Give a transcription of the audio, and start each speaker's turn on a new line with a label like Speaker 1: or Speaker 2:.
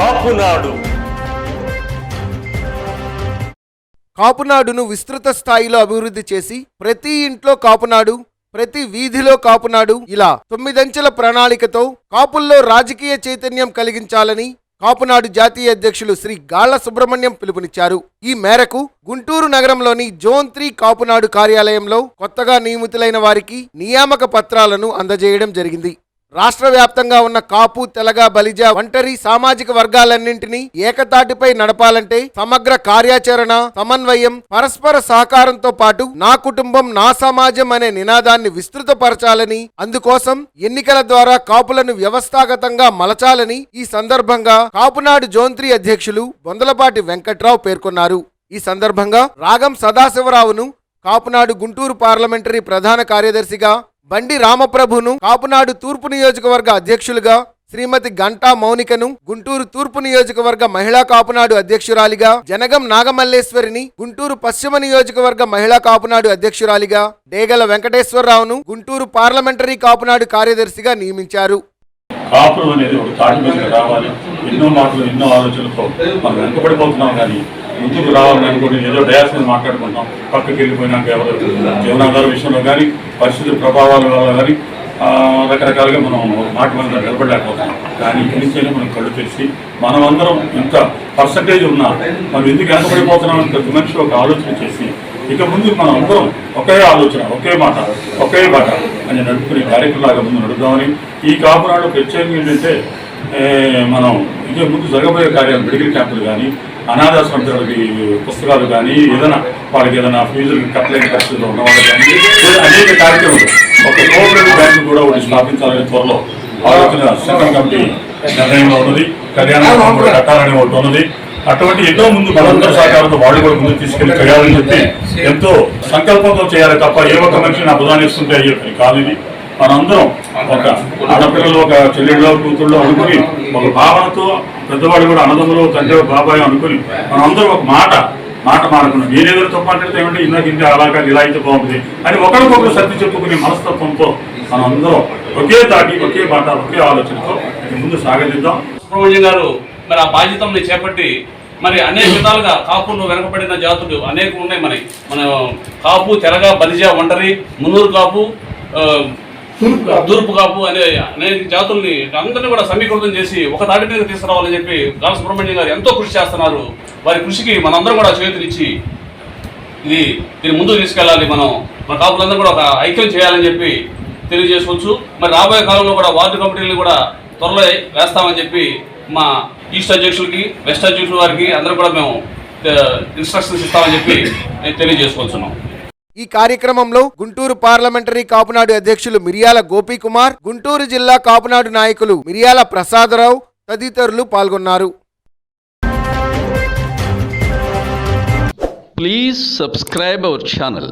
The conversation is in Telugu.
Speaker 1: కాపునాడు.
Speaker 2: కాపునాడును విస్తృత స్థాయిలో అభివృద్ధి చేసి ప్రతి ఇంట్లో కాపునాడు ప్రతి వీధిలో కాపునాడు ఇలా తొమ్మిదంచెల ప్రణాళికతో కాపుల్లో రాజకీయ చైతన్యం కలిగించాలని కాపునాడు జాతీయ అధ్యక్షులు శ్రీ గాళ్ళ సుబ్రహ్మణ్యం పిలుపునిచ్చారు. ఈ మేరకు గుంటూరు నగరంలోని జోన్ త్రీ కాపునాడు కార్యాలయంలో కొత్తగా నియమితులైన వారికి నియామక పత్రాలను అందజేయడం జరిగింది. రాష్ట్ర వ్యాప్తంగా ఉన్న కాపు తెలగ బలిజ ఒంటరి సామాజిక వర్గాలన్నింటినీ ఏకతాటిపై నడపాలంటే సమగ్ర కార్యాచరణ సమన్వయం పరస్పర సహకారంతో పాటు నా కుటుంబం నా సమాజం అనే నినాదాన్ని విస్తృతపరచాలని అందుకోసం ఎన్నికల ద్వారా కాపులను వ్యవస్థాగతంగా మలచాలని ఈ సందర్భంగా కాపునాడు జోంత్రి అధ్యక్షులు బొందలపాటి వెంకట్రావు పేర్కొన్నారు. ఈ సందర్భంగా రాగం సదాశివరావును కాపునాడు గుంటూరు పార్లమెంటరీ ప్రధాన కార్యదర్శిగా బండి రామప్రభును కాపునాడు తూర్పు నియోజకవర్గ అధ్యక్షులుగా శ్రీమతి గంటా మౌనికను గుంటూరు తూర్పు నియోజకవర్గ మహిళా కాపునాడు అధ్యక్షురాలిగా జనగం నాగమల్లేశ్వరిని గుంటూరు పశ్చిమ నియోజకవర్గ మహిళా కాపునాడు అధ్యక్షురాలిగా డేగల వెంకటేశ్వరరావును గుంటూరు పార్లమెంటరీ కాపునాడు కార్యదర్శిగా నియమించారు.
Speaker 3: కాపురం అనేది ఒక తాటి మీదకి రావాలి. ఎన్నో మాటలు ఎన్నో ఆలోచనలతో మనం వెనుకబడిపోతున్నాం కానీ ముందుకు రావాలని అనుకుని ఏదో డయాస్ మీద మాట్లాడుకుంటాం పక్కకి వెళ్ళిపోయినాక ఎవరు జీవనాధార విషయంలో కానీ పరిస్థితుల ప్రభావాల వల్ల కానీ రకరకాలుగా మనం మాట మీద నిలబడలేకపోతున్నాం. కానీ ఇక్కడి మనం కళ్ళు తెచ్చి మనం అందరం ఇంత పర్సంటేజ్ ఉన్నా మనం ఎందుకు వెనకబడిపోతున్నాం ప్రతి మనిషి ఒక ఆలోచన చేసి ఇక ముందు మనం అందరం ఒకే ఆలోచన ఒకే మాట ఒకే బాట అని నడుపుకునే కార్యక్రమాలుగా ముందు నడుపుదామని ఈ కాపునాడు ప్రత్యేకంగా ఏంటంటే మనం ఇక ముందు జరగబోయే కార్యాలు మెడికల్ క్యాంపులు కానీ అనాథాశ్రమ పిల్లలకి పుస్తకాలు కానీ ఏదైనా వాళ్ళకి ఏదైనా ఫీజులు కట్టలేని పరిస్థితుల్లో ఉన్న వాళ్ళు కానీ అనేక కార్యక్రమాలు. ఒక కోఆపరేటివ్ బ్యాంకు కూడా ఒకటి స్థాపించాలని త్వరలో ఆలోచన సెంట్రల్ కమిటీ నిర్ణయంలో ఉన్నది. కళ్యాణ మండపం కట్టాలని ఒకటి ఉన్నది. అటువంటి ఎన్నో ముందు బలవంతర సహకారంతో వాళ్ళు కూడా ముందుకు తీసుకెళ్ళి చేయాలని చెప్పి ఎంతో సంకల్పంతో చేయాలి తప్ప ఏ ఒక్క మనిషి నా బుధానిస్తుంటే అయ్యే పని కాదు ఇది. మనందరం ఒక ఆడపిల్లలు ఒక చెల్లెళ్ళలో కూతుళ్ళు అనుకుని ఒక భావనతో పెద్దవాళ్ళు కూడా అన్నదమ్ములు తండ్రి బాబాయ్ అనుకుని మనందరం ఒక మాట మాట మాడుకున్నాం నేనేదో తప్పు మాట్లాడితే ఏమంటే ఇందాక ఇంత అలా కాదు ఇలా అయితే బాగుంటుంది. అని ఒకరికొకరు సర్ది చెప్పుకునే మనస్తత్వంతో మనం అందరం ఒకే దాటి ఒకే మాట ఒకే ఆలోచనతో ముందు సాగదిద్దాం
Speaker 4: సుబ్రహ్మణ్యం గారు మరి ఆ బాధ్యతల్ని చేపట్టి మరి అనేక విధాలుగా కాపులు వెనకబడిన జాతులు అనేక ఉన్నాయి మరి. మన కాపు తెరగ బలిజ ఒంటరి మున్నూరు కాపు. తూర్పు కాపు అనే అనేక జాతుల్ని అందరినీ కూడా సమీకృతం చేసి ఒక తాటి మీద తీసుకురావాలని చెప్పి గాల సుబ్రహ్మణ్యం గారు ఎంతో కృషి చేస్తున్నారు. వారి కృషికి మనందరం కూడా చేతులిచ్చి ఇది దీన్ని ముందుకు తీసుకెళ్ళాలి మనం. మన కాపులందరూ కూడా ఒక ఐక్యం చేయాలని చెప్పి తెలియజేసుకోవచ్చు. మరి రాబోయే కాలంలో కూడా వార్డు కమిటీలను కూడా త్వరలో వేస్తామని చెప్పి మా ఈస్ట్ అధ్యక్షులకి వెస్ట్ అధ్యక్షుల వారికి అందరూ కూడా మేము ఇన్స్ట్రక్షన్స్ ఇస్తామని చెప్పి నేను తెలియజేసుకొచ్చున్నాం
Speaker 2: ఈ కార్యక్రమంలో గుంటూరు పార్లమెంటరీ కాపునాడు అధ్యక్షులు మిరియాల గోపీకుమార్ గుంటూరు జిల్లా కాపునాడు నాయకులు మిరియాల ప్రసాదరావు తదితరులు పాల్గొన్నారు.
Speaker 5: Please subscribe our channel.